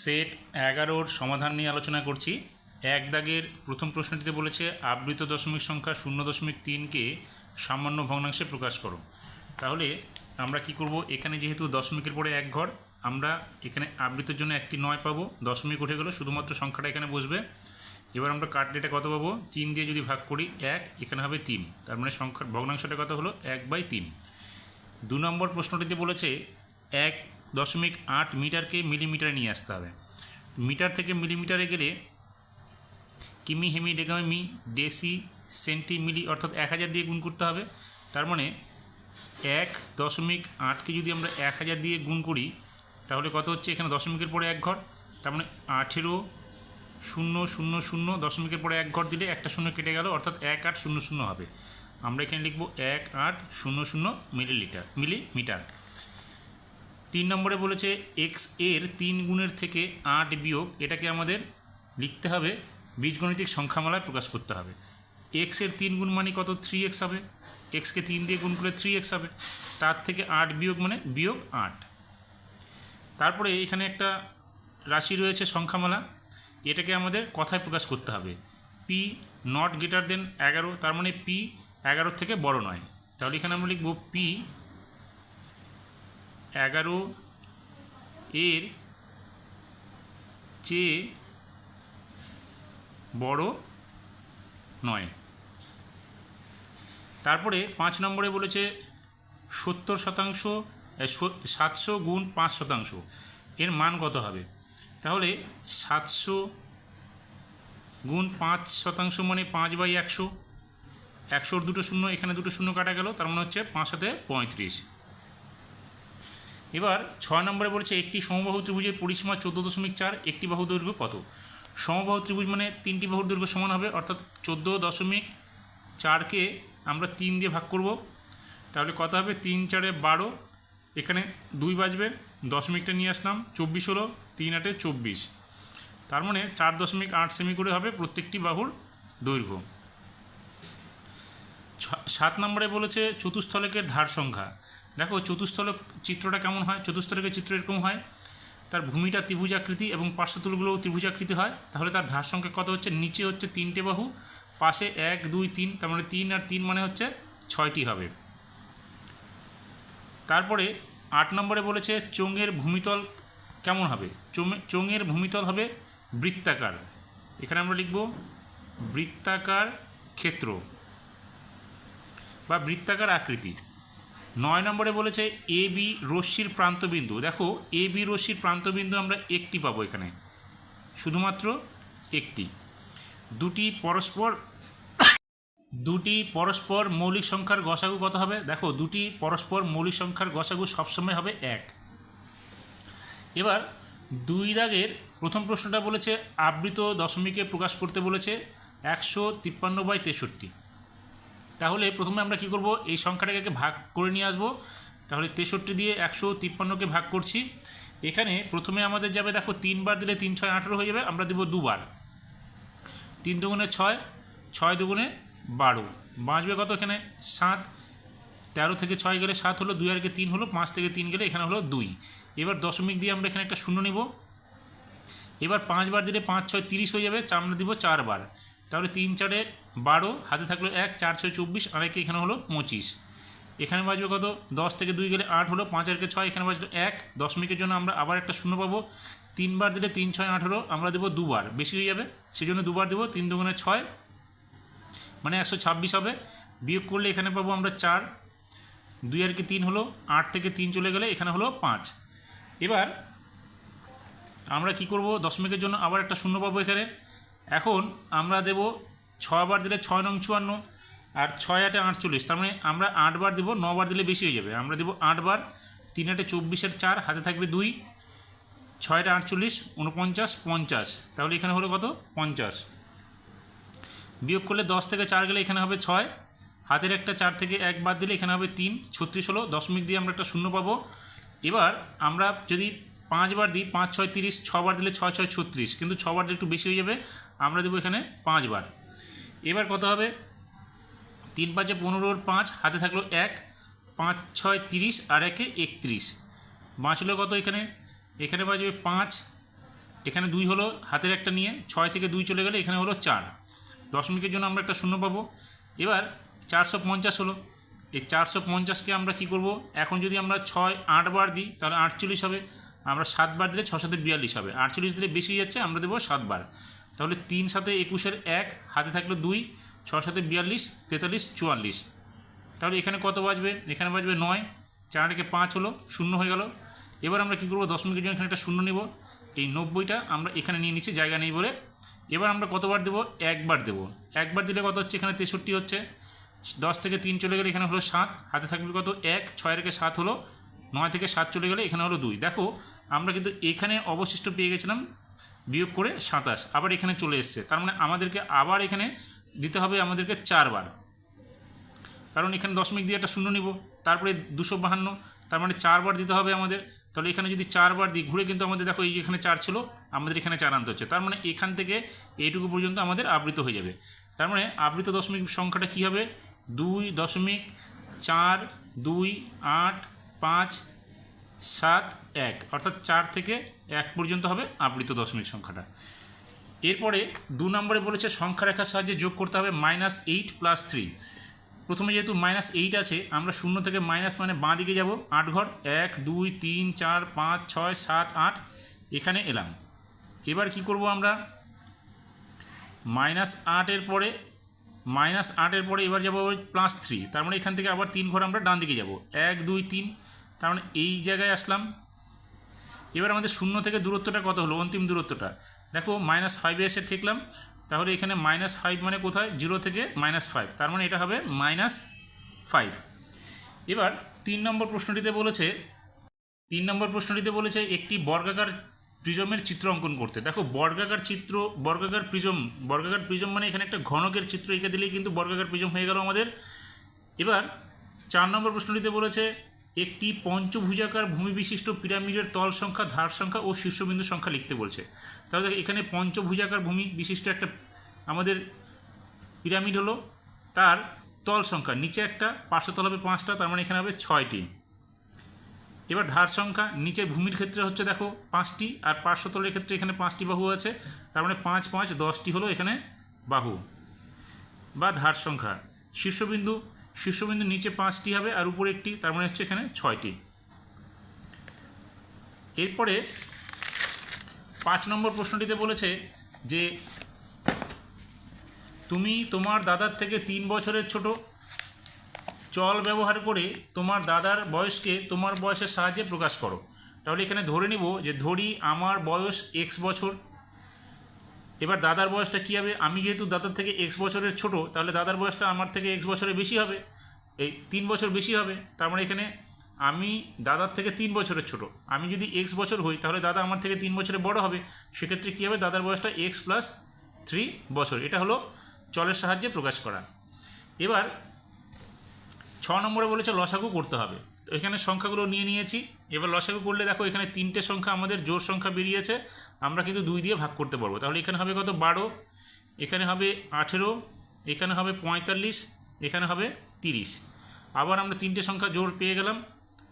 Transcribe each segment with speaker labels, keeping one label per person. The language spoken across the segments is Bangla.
Speaker 1: সেট এগারোর সমাধান নিয়ে আলোচনা করছি। এক দাগের প্রথম প্রশ্নটিতে বলেছে, আবৃত দশমিক সংখ্যা শূন্য দশমিক তিনকে সামান্য ভগ্নাংশে প্রকাশ করো। তাহলে আমরা কি করব? এখানে যেহেতু দশমিকের পরে এক ঘর, আমরা এখানে আবৃতের জন্য একটি নয় পাবো। দশমিক উঠে গেল, শুধুমাত্র সংখ্যাটা এখানে বসবে। এবার আমরা কাটলে এটা কত পাবো? তিন দিয়ে যদি ভাগ করি, এক, এখানে হবে তিন। তার মানে সংখ্যার ভগ্নাংশটা কত হলো? এক বাই তিন। দু নম্বর প্রশ্নটিতে বলেছে, এক দশমিক আট মিটারকে মিলিমিটারে নিয়ে আসতে হবে। মিটার থেকে মিলিমিটারে গেলে কিমি, হেমি, ডেগামি মি ডেসি, সেন্টি, মিলি অর্থাৎ এক হাজার দিয়ে গুণ করতে হবে। তার মানে এক দশমিক আটকে যদি আমরা এক হাজার দিয়ে গুণ করি, তাহলে কত হচ্ছে? এখানে দশমিকের পরে এক ঘর। তার মানে আঠেরো শূন্য শূন্য শূন্য দশমিকের পরে এক ঘর দিলে একটা শূন্য কেটে গেল, অর্থাৎ এক আট শূন্য শূন্য হবে। আমরা এখানে লিখব এক আট শূন্য শূন্য মিলিলিটার, মিলিমিটার। তিন নম্বরে বলেছে এক্সের তিন গুণের থেকে আট বিয়োগ, এটাকে আমাদের লিখতে হবে, বীজগণিতিক সংখ্যামালায় প্রকাশ করতে হবে। এক্সের তিন গুণ মানে কত? থ্রি এক্স হবে। এক্সকে তিন দিয়ে গুণ করলে থ্রি এক্স হবে। তার থেকে আট বিয়োগ মানে বিয়োগ আট। তারপরে এখানে একটা রাশি রয়েছে সংখ্যামালা, এটাকে আমাদের কথায় প্রকাশ করতে হবে। পি নট গ্রেটার দেন এগারো, তার মানে পি এগারোর থেকে বড় নয়। তাহলে এখানে আমরা লিখব পি এগারো এর চেয়ে বড় নয়। তারপরে পাঁচ নম্বরে বলেছে সত্তর শতাংশ সাতশো গুণ পাঁচ শতাংশ। এর মান কত হবে? তাহলে সাতশো গুণ পাঁচ শতাংশ মানে পাঁচ বাই একশো। একশোর দুটো শূন্য, এখানে দুটো শূন্য কাটা গেল, তার মানে হচ্ছে পাঁচ সাথে পঁয়ত্রিশ। এবার ছয় নম্বরে বলেছে একটি সমবাহু ত্রিভুজের পরিসীমা চোদ্দ দশমিক চার, একটি বাহু দৈর্ঘ্য কত? সমবাহু ত্রিভুজ মানে তিনটি বাহুর দৈর্ঘ্য সমান হবে, অর্থাৎ চোদ্দ দশমিক চারকে আমরা তিন দিয়ে ভাগ করব। তাহলে কত হবে? তিন চারে বারো, এখানে দুই বাজবে, দশমিকটা নিয়ে আসলাম, চব্বিশ হলো তিন আটে চব্বিশ। তার মানে চার দশমিক আট সেমি করে হবে প্রত্যেকটি বাহুর দৈর্ঘ্য। সাত নম্বরে বলেছে চতুস্থলকের ধার সংখ্যা। দেখো চতুস্থলক চিত্রটা কেমন হয়? চতুস্থলকের চিত্র এরকম হয়। তার ভূমিটা ত্রিভুজাকৃতি এবং পার্শ্বতুলগুলোও ত্রিভুজাকৃতি হয়। তাহলে তার ধার সংখ্যা কত হচ্ছে? নিচে হচ্ছে তিনটে বাহু, পাশে এক, দুই, তিন, তার মানে তিন আর তিন মানে হচ্ছে ছয়টি হবে। তারপরে আট নম্বরে বলেছে চোঙের ভূমিতল কেমন হবে? চোঙে- চোঙের ভূমিতল হবে বৃত্তাকার। এখানে আমরা লিখব বৃত্তাকার ক্ষেত্র বা বৃত্তাকার আকৃতি। নয় নম্বরে বলেছে এ বি রশ্মির প্রান্তবিন্দু। দেখো, এ বি রশ্মির প্রান্তবিন্দু আমরা একটি পাবো এখানে। শুধুমাত্র একটি। দুটি পরস্পর দুটি পরস্পর মৌলিক সংখ্যার গসাগু কত হবে? দেখো, দুটি পরস্পর মৌলিক সংখ্যার গসাগু সবসময় হবে এক। এবার দুই দাগের প্রথম প্রশ্নটা বলেছে, আবৃত দশমিকে প্রকাশ করতে বলেছে একশো তিপ্পান্ন বাই তেষট্টি। তাহলে প্রথমে আমরা কি করব? এই সংখ্যাটাকে আগে ভাগ করে নিয়ে আসব। তাহলে তেষট্টি দিয়ে একশো তিপ্পান্নকে ভাগ করছি। এখানে প্রথমে আমাদের যাবে, দেখো, তিনবার দিলে তিন ছয় আঠেরো হয়ে যাবে, আমরা দেবো দুবার। তিন দুগুণে ছয় ছয় দুগুণে বারো। বাঁচবে কত এখানে? সাত। তেরো থেকে ছয় গেলে সাত হলো দুই, আর কে তিন হলো পাঁচ থেকে তিন গেলে এখানে হলো দুই। এবার দশমিক দিয়ে আমরা এখানে একটা শূন্য নিব। এবার পাঁচবার দিলে পাঁচ, ছয়, তিরিশ হয়ে যাবে আমরা দিব চারবার। তাহলে তিন চারে বারো, হাতে থাকল এক চার ছয় চব্বিশ, আর একে এখানে হলো পঁচিশ। এখানে বাজবে কত? দশ থেকে দুই গেলে আট হলো, পাঁচ আর কে ছয়, এখানে বাজলো এক। দশমিকের জন্য আমরা আবার একটা শূন্য পাবো। তিনবার দিলে তিন, ছয়, আঠেরো, আমরা দেবো দুবার। বেশি হয়ে যাবে সেই জন্য দুবার দেবো, তিন দুগুণে ছয় মানে একশো ছাব্বিশ হবে। বিয়োগ করলে এখানে পাবো আমরা চার। দুই আর কি তিন হলো, আট থেকে তিন চলে গেলে এখানে হলো পাঁচ। এবার আমরা কি করব? দশমিকের জন্য আবার একটা শূন্য পাবো এখানে। এখন আমরা দেব ছবার দিলে ছয় নং চুয়ান্ন আর ছয় আটে আটচল্লিশ। তার মানে আমরা আটবার দেবো, নবার দিলে বেশি হয়ে যাবে। আমরা দেবো আটবার, তিন আটে চব্বিশের চার, হাতে থাকবে দুই ছয়টা আটচল্লিশ, উনপঞ্চাশ, পঞ্চাশ। তাহলে এখানে হলো কত? পঞ্চাশ। বিয়োগ করলে দশ থেকে চার গেলে এখানে হবে ছয়। হাতের একটা চার থেকে এক বাদ দিলে এখানে হবে তিন। ছত্রিশ হলো দশমিক দিয়ে আমরা একটা শূন্য পাবো। এবার আমরা যদি পাঁচবার দিই, পাঁচ, ছয়, তিরিশ, ছবার দিলে ছয় ছয়, ছত্রিশ। কিন্তু ছবার দিলে একটু বেশি হয়ে যাবে। আমরা দেবো এখানে পাঁচবার। এবার কত হবে? তিন পাঁচে পনেরোর পাঁচ, হাতে থাকল এক, পাঁচ, ছয়, তিরিশ, আর একে একত্রিশ। বাঁচলো কত এখানে? এখানে বাজবে পাঁচ, এখানে দুই হলো হাতের একটা নিয়ে, ছয় থেকে দুই চলে গেলে এখানে হলো চার। দশমিকের জন্য আমরা একটা শূন্য পাবো। এবার চারশো পঞ্চাশ হলো। এই চারশো পঞ্চাশকে আমরা কী করব? এখন যদি আমরা ছয়, আট বার দিই, তাহলে আটচল্লিশ হবে। আমরা সাত বার দিলে ছ সাথে বিয়াল্লিশ হবে। আটচল্লিশ দিলে বেশি যাচ্ছে, আমরা দেবো সাতবার। তাহলে তিন সাথে একুশের এক, হাতে থাকল দুই ছ সাথে বিয়াল্লিশ, তেতাল্লিশ, চুয়াল্লিশ। তাহলে এখানে কত বাজবে? এখানে বাজবে নয়, চার থেকে পাঁচ হলো, শূন্য হয়ে গেল। এবার আমরা কী করব? দশমিকের জন্য এখানে একটা শূন্য নিব। এই নব্বইটা আমরা এখানে নিয়ে নিচ্ছি, জায়গা নেই বলে। এবার আমরা কতবার দেবো? একবার দেবো। একবার দিলে কত হচ্ছে? এখানে তেষট্টি হচ্ছে। দশ থেকে তিন চলে গেলে এখানে হলো সাত। হাতে থাকবে কত? এক ছয় থেকে সাত হলো। নয় থেকে সাত চলে গেলে এখানে হলো দুই। দেখো, আমরা কিন্তু এখানে অবশিষ্ট পেয়ে গেছিলাম বিয়োগ করে সাতাশ। আবার এখানে চলে এসছে। তার মানে আমাদেরকে আবার এখানে দিতে হবে আমাদেরকে চারবার। কারণ এখানে দশমিক দিয়ে একটা শূন্য নিব, তারপরে দুশো বাহান্ন, তার মানে চারবার দিতে হবে আমাদের। তাহলে এখানে যদি চারবার দিই, ঘুরে কিন্তু আমাদের দেখো এই এখানে চার ছিল, আমাদের এখানে চার আনতে হচ্ছে। তার মানে এখান থেকে এইটুকু পর্যন্ত আমাদের আবৃত হয়ে যাবে। তার মানে আবৃত দশমিক সংখ্যাটা কী হবে? দুই দশমিক চার, দুই, আট, পাঁচ সাত, এক। অর্থাৎ চার থেকে এক পর্যন্ত হবে আবৃত দশমিক সংখ্যাটা। এরপরে দু নম্বরে বলেছে সংখ্যা রেখার সাহায্যে যোগ করতে হবে মাইনাস এইট প্লাস থ্রি প্রথমে যেহেতু মাইনাস এইট আছে, আমরা শূন্য থেকে মাইনাস মানে বাঁ দিকে যাব, আট ঘর, এক, দুই, তিন, চার, পাঁচ, ছয়, সাত, আট, এখানে এলাম। এবার কি করব আমরা? মাইনাস আটের পরে মাইনাস আটের পরে এবার যাব প্লাস থ্রি তার মানে এখান থেকে আবার তিন ঘর আমরা ডান দিকে যাব। এক, দুই, তিন তার মানে এই জায়গায় আসলাম। এবার আমাদের শূন্য থেকে দূরত্বটা কত হলো? অন্তিম দূরত্বটা। দেখো মাইনাস ফাইভে এসে ঠেকলাম। তাহলে এখানে মাইনাস ফাইভ মানে কোথায়? জিরো থেকে মাইনাস ফাইভ তার মানে এটা হবে মাইনাস ফাইভ এবার তিন নম্বর প্রশ্নটিতে বলেছে, তিন নম্বর প্রশ্নটিতে বলেছে একটি বর্গাকার প্রিজমের চিত্র অঙ্কন করতে। দেখো, বর্গাকার চিত্র, বর্গাকার প্রিজম বর্গাকার প্রিজম মানে এখানে একটা ঘনকের চিত্র এঁকে দিলেই কিন্তু বর্গাকার প্রিজম হয়ে গেল আমাদের। এবার চার নম্বর প্রশ্নটিতে বলেছে একটি পঞ্চভুজাকার ভূমি বিশিষ্ট পিরামিডের তল সংখ্যা, ধার সংখ্যা ও শীর্ষবিন্দু সংখ্যা লিখতে বলছে। তাহলে এখানে পঞ্চভুজাকার ভূমি বিশিষ্ট একটা আমাদের পিরামিড হলো, তার তল সংখ্যা। নিচে একটা পার্শ্বতল হবে পাঁচটা, তার মানে এখানে হবে ছয়টি। এবার ধার সংখ্যা নিচের ভূমির ক্ষেত্রে হচ্ছে দেখো পাঁচটি, আর পার্শ্বতলের ক্ষেত্রে এখানে পাঁচটি বাহু আছে, তার মানে পাঁচ পাঁচ, দশটি হলো এখানে বাহু। বা ধার সংখ্যা, শীর্ষবিন্দু শীর্ষবিন্দু নিচে পাঁচটি হবে আর উপরে একটি, তার মানে হচ্ছে এখানে ছয়টি। এরপরে পাঁচ নম্বর প্রশ্নটিতে বলেছে যে, তুমি তোমার দাদার থেকে তিন বছরের ছোট, চল ব্যবহার করে তোমার দাদার বয়সকে তোমার বয়সের সাহায্যে প্রকাশ করো। তাহলে এখানে ধরে নিব যে ধরি আমার বয়স এক্স বছর এবার দাদার বয়সটা কী হবে? আমি যেহেতু দাদার থেকে এক্স বছরের ছোট, তাহলে দাদার বয়সটা আমার থেকে এক্স বছরের বেশি হবে। এই তিন বছর বেশি হবে। তার মানে এখানে আমি দাদার থেকে তিন বছরের ছোট। আমি যদি এক্স বছর হই, তাহলে দাদা আমার থেকে তিন বছরে বড় হবে। সেক্ষেত্রে কী হবে? দাদার বয়সটা এক্স প্লাস থ্রি বছর। এটা হলো চলের সাহায্যে প্রকাশ করা। এবার ছ নম্বরে বলেছে লসাগু করতে হবে। এখানে সংখ্যাগুলো নিয়ে নিয়েছি। এবার লসাগু করলে দেখো এখানে তিনটে সংখ্যা আমাদের জোর সংখ্যা বেরিয়েছে। আমরা কিন্তু দুই দিয়ে ভাগ করতে পারব। তাহলে এখানে হবে কত? বারো। এখানে হবে আঠেরো। এখানে হবে পঁয়তাল্লিশ। এখানে হবে তিরিশ। আবার আমরা তিনটে সংখ্যা জোর পেয়ে গেলাম।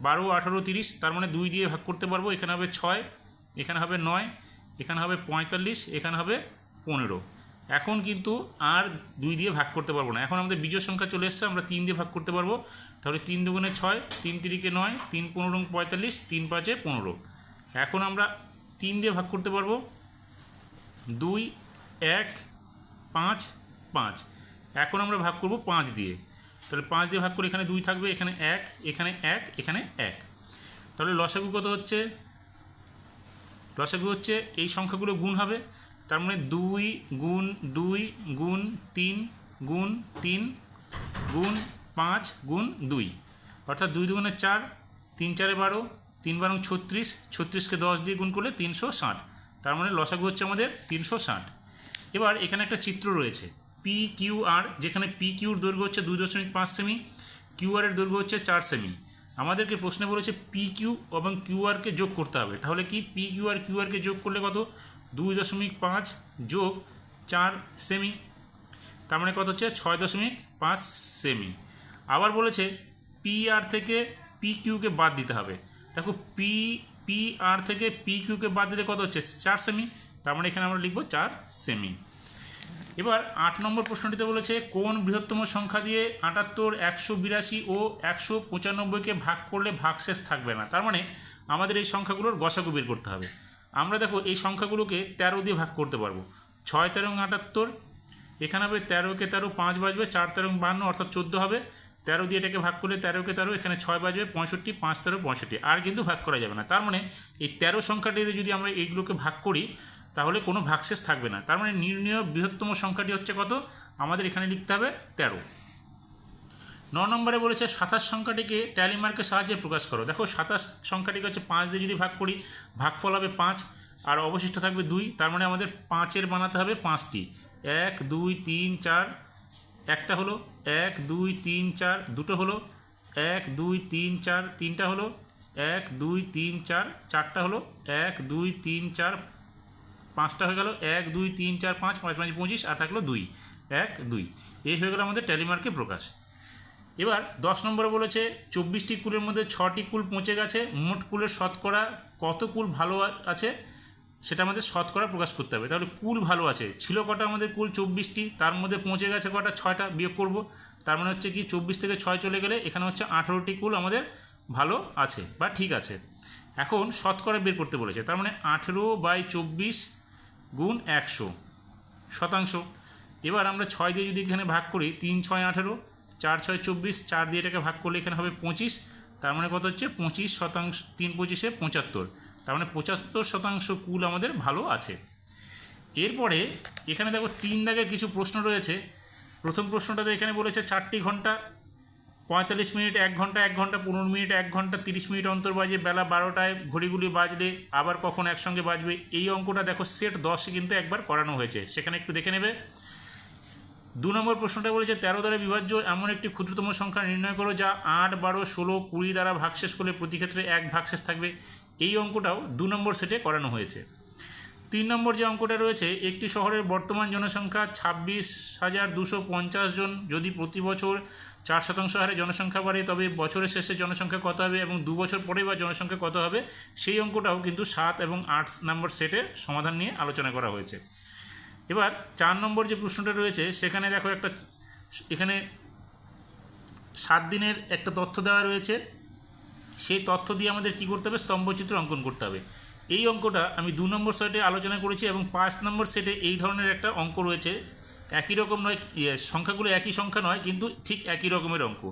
Speaker 1: বারো, আঠেরো, তিরিশ। তার মানে দুই দিয়ে ভাগ করতে পারব। এখানে হবে ছয়। এখানে হবে নয়। এখানে হবে পঁয়তাল্লিশ। এখানে হবে পনেরো। এখন কিন্তু আর দুই দিয়ে ভাগ করতে পারব না। এখন আমাদের বিজয় সংখ্যা চলে এসছে, আমরা তিন দিয়ে ভাগ করতে পারব। তাহলে তিন দুগুণে ছয়, তিন তিরিকে নয়, তিন পনেরো পঁয়তাল্লিশ, তিন পাঁচে পনেরো। এখন আমরা তিন দিয়ে ভাগ করতে পারব। দুই, এক, পাঁচ পাঁচ। এখন আমরা ভাগ করব পাঁচ দিয়ে। তাহলে পাঁচ দিয়ে ভাগ করে এখানে দুই থাকবে, এখানে এক এখানে এক এখানে এক। তাহলে লসাগু কত হচ্ছে? লসাগু হচ্ছে এই সংখ্যাগুলো গুণ হবে। তার মানে দুই গুণ দুই গুণ তিন গুণ তিন গুণ পাঁচ গুণ দুই। অর্থাৎ দুই দুগুণে চার, তিন চারে বারো, তিন বারো ছত্রিশ, ছত্রিশকে দশ দিয়ে গুণ করলে তিনশো ষাট। তার মানে লসাগু হচ্ছে আমাদের তিনশো ষাট। এবার এখানে একটা চিত্র রয়েছে পি কিউ আর যেখানে পি কিউর দৈর্ঘ্য হচ্ছে দুই দশমিক পাঁচ সেমি কিউ এর দৈর্ঘ্য হচ্ছে চার সেমি। আমাদেরকে প্রশ্নে বলেছে পি কিউ এবং কিউ আরকে যোগ করতে হবে। তাহলে কি পি কিউ আর কিউ আরকে যোগ করলে কত? দুই দশমিক পাঁচ যোগ চার সেমি। তার মানে কত হচ্ছে? ছয় দশমিক পাঁচ সেমি। আবার বলেছে পি আর থেকে পি কিউকে বাদ দিতে হবে। দেখো পি পি আর থেকে পি কিউকে বাদ দিলে কত হচ্ছে? চার সেমি। তার মানে এখানে আমরা লিখব চার সেমি। এবার আট নম্বর প্রশ্নটিতে বলেছে, কোন বৃহত্তম সংখ্যা দিয়ে আটাত্তর, একশো বিরাশি ও একশো পঁচানব্বইকে ভাগ করলে ভাগশেষ থাকবে না? তার মানে আমাদের এই সংখ্যাগুলোর গসাগু বের করতে হবে। আমরা দেখো এই সংখ্যাগুলোকে তেরো দিয়ে ভাগ করতে পারব। ছয় তেরো আটাত্তর, এখানে হবে তেরোকে তেরো পাঁচ বাজবে, চার তেরো বান্ন অর্থাৎ চোদ্দ হবে। তেরো দিয়ে এটাকে ভাগ করলে তেরোকে তেরো, এখানে ছয় বাজবে, পঁয়ষট্টি, পাঁচ তেরো, পঁয়ষট্টি। আর কিন্তু ভাগ করা যাবে না। তার মানে এই তেরো সংখ্যাটিতে যদি আমরা এইগুলোকে ভাগ করি, তাহলে কোনো ভাগশেষ থাকবে না। তার মানে নির্ণয় বৃহত্তম সংখ্যাটি হচ্ছে কত? আমাদের এখানে লিখতে হবে তেরো। ন নম্বরে বলেছে, সাতাশ সংখ্যাটিকে ট্যালি মার্কের সাহায্যে প্রকাশ করো। দেখো, সাতাশ সংখ্যাটিকে হচ্ছে পাঁচ দিয়ে যদি ভাগ করি, ভাগফল হবে পাঁচ, আর অবশিষ্ট থাকবে দুই, তার মানে আমাদের পাঁচের বানাতে হবে পাঁচটি। এক, দুই, তিন, চার, একটা হলো, এক, দুই, তিন, চার, দুটো হলো, এক, দুই, তিন, চার, তিনটা হলো, এক, দুই, তিন, চার, চারটা হলো, এক, দুই, তিন, চার, পাঁচটা হয়ে গেল, এক, দুই, তিন, চার, পাঁচ পাঁচ পাঁচ, পঁচিশ, আর থাকল দুই, এক, দুই। এই হয়ে গেল আমাদের ট্যালিমার্কে প্রকাশ। এবার দশ নম্বরে বলেছে, চব্বিশটি কুলের মধ্যে ছটি কুল পৌঁছে গেছে, মোট কুলের শতকরা কত কুল ভালো আছে সেটা আমাদের শতকরা প্রকাশ করতে হবে। তাহলে কুল ভালো আছে, ছিল কটা আমাদের কুল চব্বিশটি, তার মধ্যে পৌঁছে গেছে কটা, ছয়টা বিয়োগ করব, তার মানে হচ্ছে কি চব্বিশ থেকে ছয় চলে গেলে এখানে হচ্ছে আঠেরোটি কুল আমাদের ভালো আছে বা ঠিক আছে। এখন শতকরা বের করতে বলেছে, তার মানে আঠেরো বাই চব্বিশ গুণ একশো শতাংশ। এবার আমরা ছয় দিয়ে যদি এখানে ভাগ করি, তিন, ছয়, আঠেরো চার ছয় চব্বিশ, চার দিয়ে এটাকে ভাগ করলে এখানে হবে পঁচিশ, তার মানে কত হচ্ছে? পঁচিশ শতাংশ, তিন পঁচিশে পঁচাত্তর, তার মানে পঁচাত্তর শতাংশ কুল আমাদের ভালো আছে। এরপরে এখানে দেখো তিন দাগের কিছু প্রশ্ন রয়েছে। প্রথম প্রশ্নটাতে এখানে বলেছে চারটি ঘণ্টা, পঁয়তাল্লিশ মিনিট এক ঘণ্টা এক ঘণ্টা পনেরো মিনিট, এক ঘণ্টা তিরিশ মিনিট অন্তর বাজে, বেলা বারোটায় ঘড়িগুলি বাজলে আবার কখন একসঙ্গে বাজবে? এই অঙ্কটা দেখো সেট দশে কিন্তু একবার করানো হয়েছে। সেখানে একটু দেখে নেবে। দু নম্বর প্রশ্নটা বলেছে, তেরো দ্বারা বিভাজ্য এমন একটি ক্ষুদ্রতম সংখ্যা নির্ণয় করো যা আট, বারো, ষোলো, কুড়ি দ্বারা ভাগশেষ করলে প্রতি ক্ষেত্রে এক ভাগশেষ থাকবে। এই অঙ্কটাও দু নম্বর সেটে করানো হয়েছে। তিন নম্বর যে অঙ্কটা রয়েছে, একটি শহরের বর্তমান জনসংখ্যা ছাব্বিশ হাজার দুশো পঞ্চাশ জন। যদি প্রতি বছর চার শতাংশ হারে জনসংখ্যা বাড়ে, তবে বছরের শেষে জনসংখ্যা কত হবে এবং দু বছর পরে বা জনসংখ্যা কত হবে, সেই অঙ্কটাও কিন্তু সাত এবং আট নম্বর সেটের সমাধান নিয়ে আলোচনা করা হয়েছে। এবার চার নম্বর যে প্রশ্নটা রয়েছে সেখানে দেখো একটা এখানে সাত দিনের একটা তথ্য দেওয়া রয়েছে। সেই তথ্য দিয়ে আমাদের কী করতে হবে? স্তম্ভচিত্র অঙ্কন করতে হবে। এই অঙ্কটা আমি দু নম্বর সেটে আলোচনা করেছি এবং পাঁচ নম্বর সেটে এই ধরনের একটা অঙ্ক রয়েছে। একই রকম নয় ইয়ে, সংখ্যাগুলো একই সংখ্যা নয় কিন্তু ঠিক একই রকমের অঙ্ক।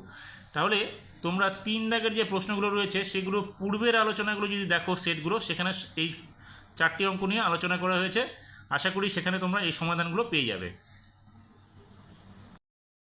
Speaker 1: তাহলে তোমরা তিন দাগের যে প্রশ্নগুলো রয়েছে সেগুলো পূর্বের আলোচনাগুলো যদি দেখো সেটগুলো সেখানে এই চারটি অঙ্ক নিয়ে আলোচনা করা হয়েছে। আশা করি সেখানে তোমরা এই সমাধানগুলো পেয়ে যাবে।